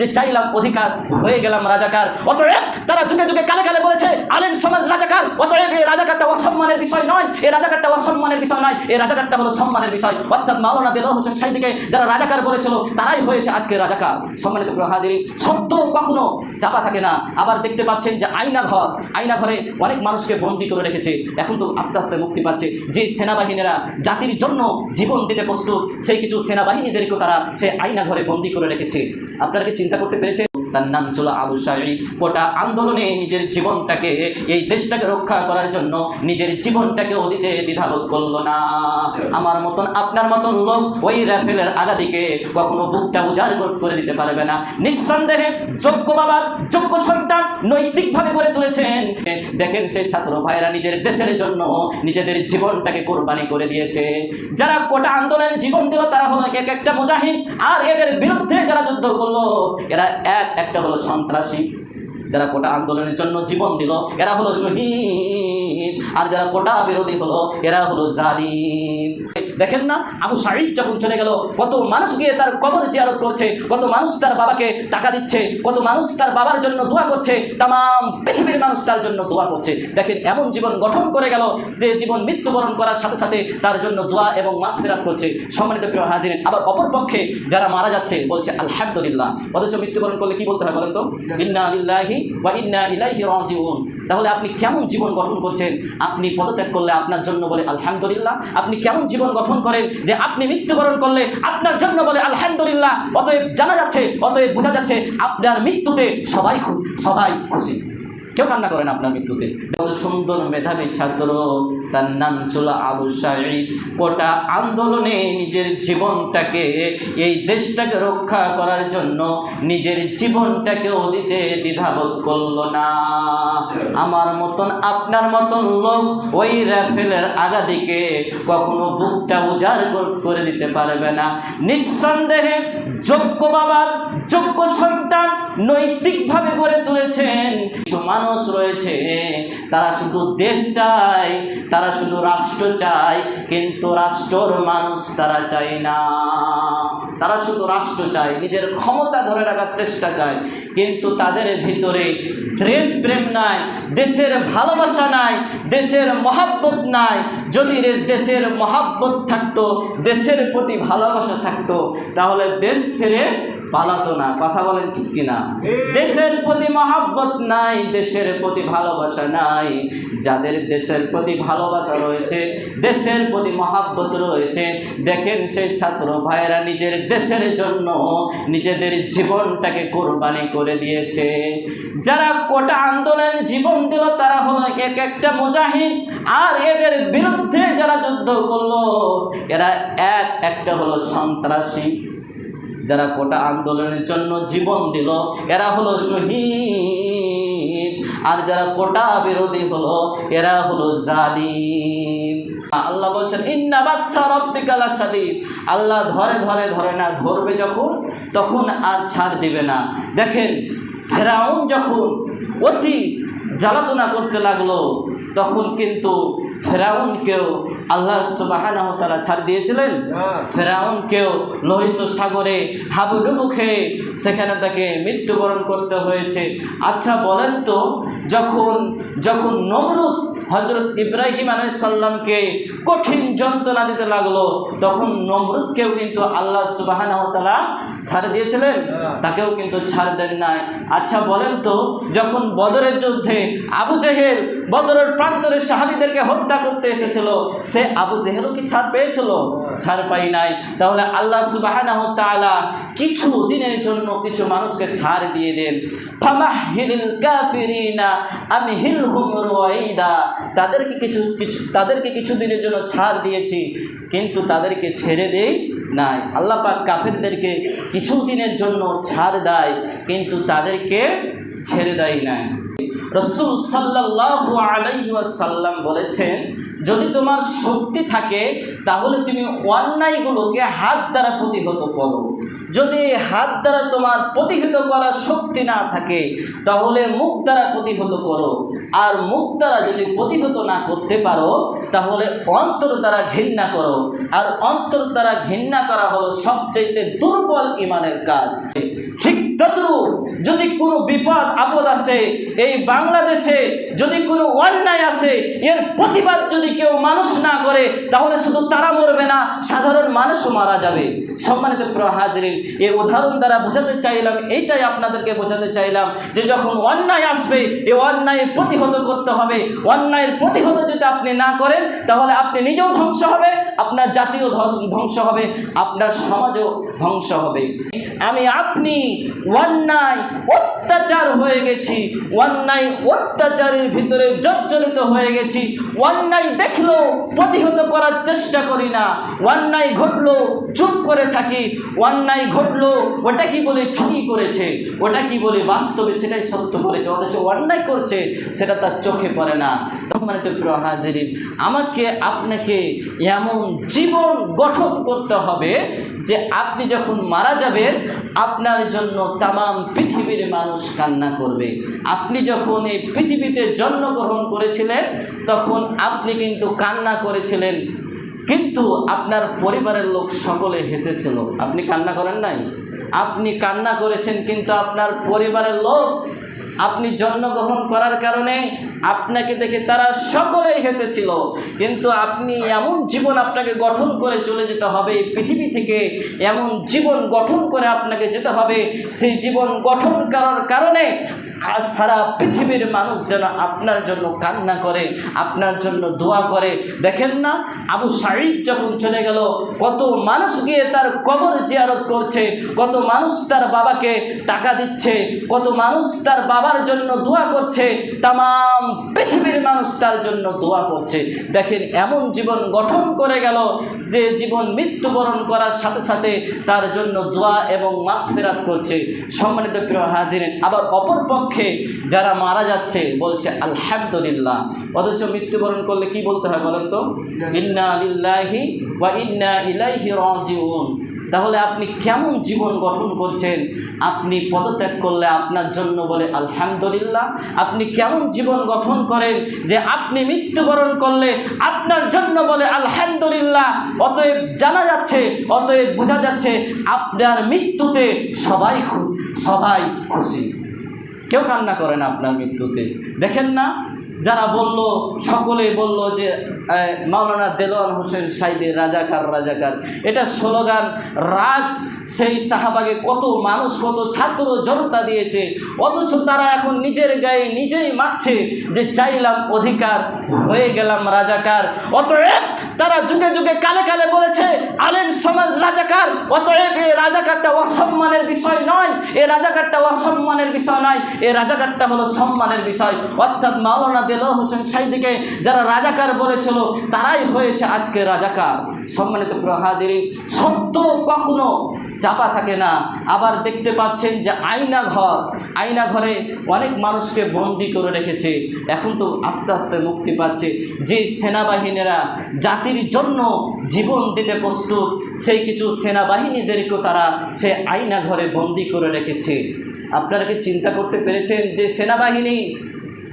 যে চাইলাম অধিকার, হয়ে গেলাম রাজাকার। অতএব তারা যুগে যুগে কালে কালে বলেছে, আলেম সমাজ রাজাকার। অতএব এই রাজাকারটা অসম্মানের বিষয় নয়, এই রাজাকারটা অসম্মানের বিষয় নয়, এই রাজাকারটা হলো সম্মানের বিষয়। অর্থাৎ মাওলানা দেল হোসেন সাইদিকে যারা রাজাকার বলেছিল, তারাই হয়েছে আজকে রাজাকার। সম্মানিত হাজির সত্য কখনো চাপা থাকে না। আবার দেখতে পাচ্ছেন যে আয়না ঘর, আয়না ঘরে অনেক মানুষকে বন্দি করে রেখেছে। এখন তো আস্তে আস্তে মুক্তি পাচ্ছে। যে সেনাবাহিনীরা জাতির জন্য জীবন দিতে প্রস্তুত, সেই কিছু সেনাবাহিনীদেরকেও তারা সে আয়না ঘরে বন্দি করে রেখেছে। আপনারা কি চিন্তা করতে পেরেছে। তার নাম ছিল আবু সাহি গোটা আন্দোলনে নিজের জীবনটাকে, এই দেশটাকে রক্ষা করার জন্য নিজের জীবনটাকে দিতে দ্বিধাবোধ করল না। আমার মতন, আপনার মতন লোক ওই রাফেলের আগাদিকে কখনো বুকটা উজাড় করে দিতে পারবে না। নিঃসন্দেহে যোগ্য বাবার যোগ্য সন্তান নৈতিকভাবে গড়ে তুলেছেন। দেখেন সেই ছাত্র ভাইরা নিজের দেশের জন্য নিজেদের জীবনটাকে কোরবানি করে দিয়েছে। যারা কোটা আন্দোলনের জীবন দিল, তারা হলো এক একটা মুজাহিদ। আর এদের বিরুদ্ধে যারা যুদ্ধ করল, এরা এক একটা হলো সন্ত্রাসী যারা কোটা আন্দোলনের জন্য জীবন দিল এরা হলো শহীদ। আর যারা কোটা বিরোধী হলো, এরা হলো জালিম। দেখেন না, আবু সাহিদ যখন চলে গেল, কত মানুষ গিয়ে তার কবর জিয়ারত করছে, কত মানুষ তার বাবাকে টাকা দিচ্ছে, কত মানুষ তার বাবার জন্য দোয়া করছে তাম পৃথিবীর মানুষ তার জন্য দোয়া করছে। দেখেন, এমন জীবন গঠন করে গেল যে জীবন মৃত্যুবরণ করার সাথে সাথে তার জন্য দোয়া এবং মাফেরাত করছে। সম্মানিত প্রিয় হাজির আবার অপরপক্ষে যারা মারা যাচ্ছে, বলছে, আলহামদুলিল্লাহ। অথচ মৃত্যুবরণ করলে কি বলতে হয় বলেন তো? ইন্না আলিল্লাহি বা ইন্না ইলাইহি রাজিউন। তাহলে আপনি কেমন জীবন গঠন করছেন? আপনি পদত্যাগ করলে আপনার জন্য বলে আলহামদুলিল্লাহ। আপনি কেমন জীবন গঠন করেন যে আপনি মৃত্যুবরণ করলে আপনার জন্য বলে আলহামদুলিল্লাহ। অতএব জানা যাচ্ছে, অতএব বোঝা যাচ্ছে আপনার মৃত্যুতে সবাই সবাই খুশি। কেউ কান্না করেন আপনার মৃত্যুতে? সুন্দর মেধাবী ছাত্র তার নাম ছিল আবু সাঈদ। কোটা আন্দোলনে নিজের জীবনটাকে, এই দেশটাকে রক্ষা করার জন্য নিজের জীবনটাকেও দিতে দ্বিধাবোধ করল না। আমার মতন, আপনার মতন লোক ওই রাফেলের আগাদিকে কখনো বুকটা উজাড় করে দিতে পারবে না। নিঃসন্দেহে যোগ্য বাবার, যোগ্য সন্তান নৈতিকভাবে গড়ে তুলেছেন। কিছু মানুষ রয়েছে, তারা শুধু দেশ চায়, তারা শুধু রাষ্ট্র চায়, কিন্তু রাষ্ট্রর মানুষ তারা চায় না। তারা শুধু রাষ্ট্র চায়, নিজের ক্ষমতা ধরে রাখার চেষ্টা চায়, কিন্তু তাদের ভিতরে দেশ প্রেম নাই, দেশের ভালোবাসা নাই, দেশের মহাব্বত নাই। যদি দেশের মহাব্বত থাকতো, দেশের প্রতি ভালোবাসা থাকতো, তাহলে দেশ ছেড়ে পালাতো না, কথা বলেন ঠিক কিনা? দেশের প্রতি মহাব্বত নাই, দেশের প্রতি ভালোবাসা নাই। যাদের দেশের প্রতি ভালোবাসা রয়েছে, দেশের প্রতি মহাব্বত রয়েছে, দেখেন সেই ছাত্র ভাইয়েরা নিজের দেশের জন্য নিজেদের জীবনটাকে কোরবানি করে দিয়েছে। যারা কোটা আন্দোলন জীবন দিল, তারা হলো এক একটা মুজাহিদ, আর এদের বিরুদ্ধে যারা যুদ্ধ করল, এরা এক একটা হলো সন্ত্রাসী। যারা কোটা আন্দোলনের জন্য জীবন দিল, এরা হলো শহীদ। আর যারা কোটা বিরোধী হলো, এরা হলো জালিম। আল্লাহ বলছেন, ইন্না বাদশা রব্বিকাল সাদিদ আল্লাহ ধরে ধরে ধরে না ধরবে যখন, তখন আর ছাড় দিবে না। দেখেন, ফেরাউন যখন অতি জ্বালাতনা করতে লাগল তখন কিন্তু ফেরাউনকেও আল্লাহ সুবাহানাহ তারা ছাড় দিয়েছিলেন। ফেরাউনকেও লোহিত সাগরে হাবুডুবু খেয়ে সেখানে তাকে মৃত্যুবরণ করতে হয়েছে। আচ্ছা বলেন তো যখন যখন নমরুদ হজরত ইব্রাহিম আলাইসাল্লামকে কঠিন যন্ত্রণা দিতে লাগল তখন নমরুদকেও কিন্তু আল্লাহ সুবাহানাহ তালা ছাড় দিয়েছিলেন? তাকেও কিন্তু ছাড় দেন নাই। আচ্ছা বলেন তো যখন বদরের যুদ্ধে আবু জেহেল বদরের প্রান্তরে সাহাবিদেরকে হত্যা করতে এসেছিল সে আবু জেহেলও কি ছাড় পেয়েছিল? ছাড় পাই নাই। তাহলে আল্লাহ তাআলা কিছু দিনের জন্য কিছু মানুষকে ছাড় দিয়ে দেন। তাদেরকে কিছু কিছু তাদেরকে কিছু দিনের জন্য ছাড় দিয়েছি কিন্তু তাদেরকে ছেড়ে দেই নাই। আল্লাহ পাক কাফেরদেরকে কিছু দিনের জন্য ছাড় দেয়, কিন্তু তাদেরকে ছেড়ে দেয় নাই। রসুল সাল্লাহ আলাইসাল্লাম বলেছেন যদি তোমার শক্তি থাকে, তাহলে তুমি অন্যায়গুলোকে হাত দ্বারা প্রতিহত করো। যদি হাত দ্বারা তোমার প্রতিহত করার শক্তি না থাকে, তাহলে মুখ দ্বারা প্রতিহত করো। আর মুখ দ্বারা যদি প্রতিহত না করতে পারো, তাহলে অন্তর দ্বারা ঘৃণা করো। আর অন্তর দ্বারা ঘৃণা করা হলো সবচেয়ে দুর্বল ইমানের কাজ। ঠিক তদ্রুপ যদি কোনো বিপদ, আপদ আসে, এই বাংলাদেশে যদি কোনো অন্যায় আসে, এর প্রতিবাদ যদি কেউ মানুষ না করে, তাহলে শুধু তারা মরবে না, সাধারণ মানুষও মারা যাবে। সম্মানিত হাজরিন, এই উদাহরণ দ্বারা বোঝাতে চাইলাম, এইটাই আপনাদেরকে বোঝাতে চাইলাম যে যখন অন্যায় আসবে, এই অন্যায় প্রতিহত করতে হবে। অন্যায়ের প্রতিহত যদি আপনি না করেন, তাহলে আপনি নিজেও ধ্বংস হবে, আপনার জাতীয় ধ্বংস হবে, আপনার সমাজও ধ্বংস হবে। আমি আপনি অন্যায় অত্যাচার হয়ে গেছি। অন্যায় অত্যাচারের ভিতরে জর্জরিত হয়ে গেছি। অন্যায় দেখল, প্রতিহত করার চেষ্টা করি না। অন্যায় ঘটলো, চুপ করে থাকি। অন্যায় ঘটলো, ওটা কি বলে ঠিকই করেছে? ওটা কি বলে বাস্তবে সেটাই সত্য করেছে অথচ অন্যায় করছে, সেটা তার চোখে পড়ে না। মানে তো প্রিয় হাজিরিন, আমাকে, আপনাকে এমন জীবন গঠন করতে হবে যে আপনি যখন মারা যাবেন, আপনার জন্য তামাম পৃথিবীর মানুষ কান্না করবে। আপনি যখন এই পৃথিবীতে জন্মগ্রহণ করেছিলেন, তখন আপনি কিন্তু কান্না করেছিলেন। কিন্তু আপনার পরিবারের লোক সকলে হেসেছিল। আপনি কান্না করেন নাই? আপনি কান্না করেছেন, কিন্তু আপনার পরিবারের লোক আপনি জন্মগ্রহণ করার কারণে আপনাকে দেখে তারা সকলেই হেসেছিল। কিন্তু আপনি এমন জীবন আপনাকে গঠন করে চলে যেতে হবে, এই পৃথিবী থেকে এমন জীবন গঠন করে আপনাকে যেতে হবে। সেই জীবন গঠন করার কারণে আর সারা পৃথিবীর মানুষ যেন আপনার জন্য কান্না করে, আপনার জন্য দোয়া করে। দেখেন না, আবু সাঈদ যখন চলে গেল, কত মানুষ গিয়ে তার কবর জিয়ারত করছে, কত মানুষ তার বাবাকে টাকা দিচ্ছে, কত মানুষ তার বাবার জন্য দোয়া করছে তাম পৃথিবীর মানুষ তার জন্য দোয়া করছে। দেখেন, এমন জীবন গঠন করে গেল, যে জীবন মৃত্যুবরণ করার সাথে সাথে তার জন্য দোয়া এবং মাগফিরাত করছে। সম্মানিত প্রিয় হাজিরেন, আবার অপর পক্ষে যারা মারা যাচ্ছে বলছে, আলহামদুলিল্লাহ। অথচ মৃত্যুবরণ করলে কি বলতে হয় বলেন তো? ইন্না ওয়া ইন্না রাজিউন। তাহলে আপনি কেমন জীবন গঠন করছেন? আপনি পদত্যাগ করলে আপনার জন্য বলে, আলহামদুলিল্লাহ। আপনি কেমন জীবন গঠন করেন যে আপনি মৃত্যুবরণ করলে আপনার জন্য বলে, আলহামদুলিল্লাহ। অতএব জানা যাচ্ছে, অতএব বোঝা যাচ্ছে, আপনার মৃত্যুতে সবাই সবাই খুশি। কেউ কান্না করে না আপনার মৃত্যুতে। দেখেন না, যারা বলল সকলেই বলল যে মাওলানা দেলোয়ার হোসেন সাইদের রাজাকার রাজাকার। এটা স্লোগান, রাজ সেই শাহবাগে কত মানুষ, কত ছাত্র জনতা দিয়েছে। অথচ তারা এখন নিজের গায়ে নিজেই মাখছে যে, চাইলাম অধিকার, হয়ে গেলাম রাজাকার। অতএব তারা যুগে যুগে কালে কালে বলেছে রাজাকার অতএব এই রাজাকারটা অসম্মানের বিষয় নয়, এ রাজাকারটা অসম্মানের বিষয় নয়, এ রাজাকারটা হলো সম্মানের বিষয়। অর্থাৎ মাওলানা দেল হোসেন সাইদিকে যারা রাজাকার বলেছিল, তারাই হয়েছে আজকে রাজাকার। সম্মানিত প্রহাজির সত্য কখনো চাপা থাকে না। আবার দেখতে পাচ্ছেন যে আয়না ঘর, আয়না ঘরে অনেক মানুষকে বন্দি করে রেখেছে। এখন তো আস্তে আস্তে মুক্তি পাচ্ছে। যে সেনাবাহিনীরা জাতির জন্য জীবন দিতে প্রস্তুত, সেই কিছু সেনাবাহিনীদেরকেও তারা সে আইনা ঘরে বন্দি করে রেখেছে। আপনারা কি চিন্তা করতে পেরেছেন যে সেনাবাহিনী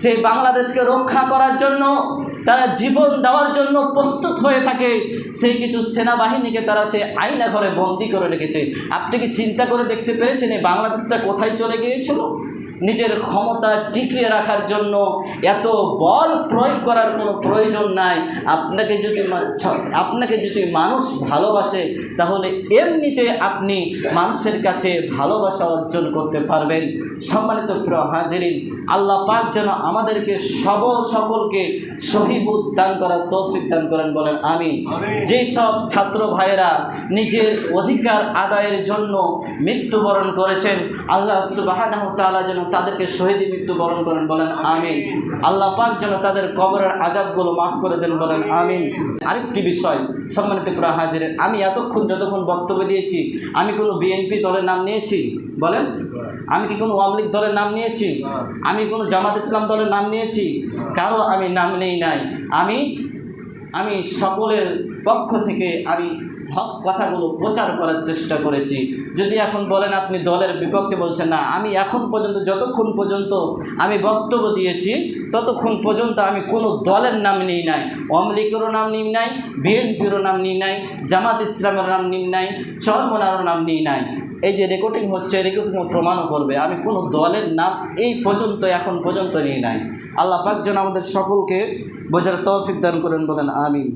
সে বাংলাদেশকে রক্ষা করার জন্য, তারা জীবন দেওয়ার জন্য প্রস্তুত হয়ে থাকে, সেই কিছু সেনাবাহিনীকে তারা সে আইনা ঘরে বন্দি করে রেখেছে। আপনি কি চিন্তা করে দেখতে পেরেছেন এই বাংলাদেশটা কোথায় চলে গিয়েছিল? নিজের ক্ষমতা টিকিয়ে রাখার জন্য এত বল প্রয়োগ করার কোনো প্রয়োজন নাই। আপনাকে যদি আপনাকে যদি মানুষ ভালোবাসে তাহলে এমনিতে আপনি মানুষের কাছে ভালোবাসা অর্জন করতে পারবেন। সম্মানিত প্রিয় হাজিরিন আল্লাহ পাক যেন আমাদেরকে সবল সকলকে সহিবুজ দান করার তৌফিক দান করেন বলেন আমি যেই সব ছাত্র ভাইয়েরা নিজের অধিকার আদায়ের জন্য মৃত্যুবরণ করেছেন আল্লাহ সুবাহ যেন তাদেরকে শহীদ মৃত্যুবরণ করেন, বলেন আমিন। আল্লাহ পাক যেন তাদের কবরের আজাবগুলো মাফ করে দেন, বলেন আমিন। আরেকটি বিষয়, সম্মানিত প্রিয় হাজিরের আমি এতক্ষণ যতক্ষণ বক্তব্য দিয়েছি, আমি কোনো বিএনপি দলের নাম নিয়েছি? বলেন, আমি কি কোনো আওয়ামী লীগ দলের নাম নিয়েছি? আমি কোনো জামাত ইসলাম দলের নাম নিয়েছি? কারও আমি নাম নেই নাই। আমি আমি সকলের পক্ষ থেকে আমি হক কথাগুলো প্রচার করার চেষ্টা করেছি। যদি এখন বলেন আপনি দলের বিপক্ষে বলছেন, না, আমি এখন পর্যন্ত, যতক্ষণ পর্যন্ত আমি বক্তব্য দিয়েছি, ততক্ষণ পর্যন্ত আমি কোনো দলের নাম নিই নাই। আওয়ামী লীগেরও নাম নিই নাই, বিএনপিরও নাম নিই নাই, জামাত ইসলামের নাম নিই নাই, চরমনারও নাম নিই নাই। এই যে রেকর্ডিং হচ্ছে রেকর্ডিং প্রমাণও করবে, আমি কোনো দলের নাম এই পর্যন্ত, এখন পর্যন্ত নিয়ে নাই। আল্লাহ পাক আমাদের সকলকে বোঝার তৌফিক দান করেন, বলেন আমিন।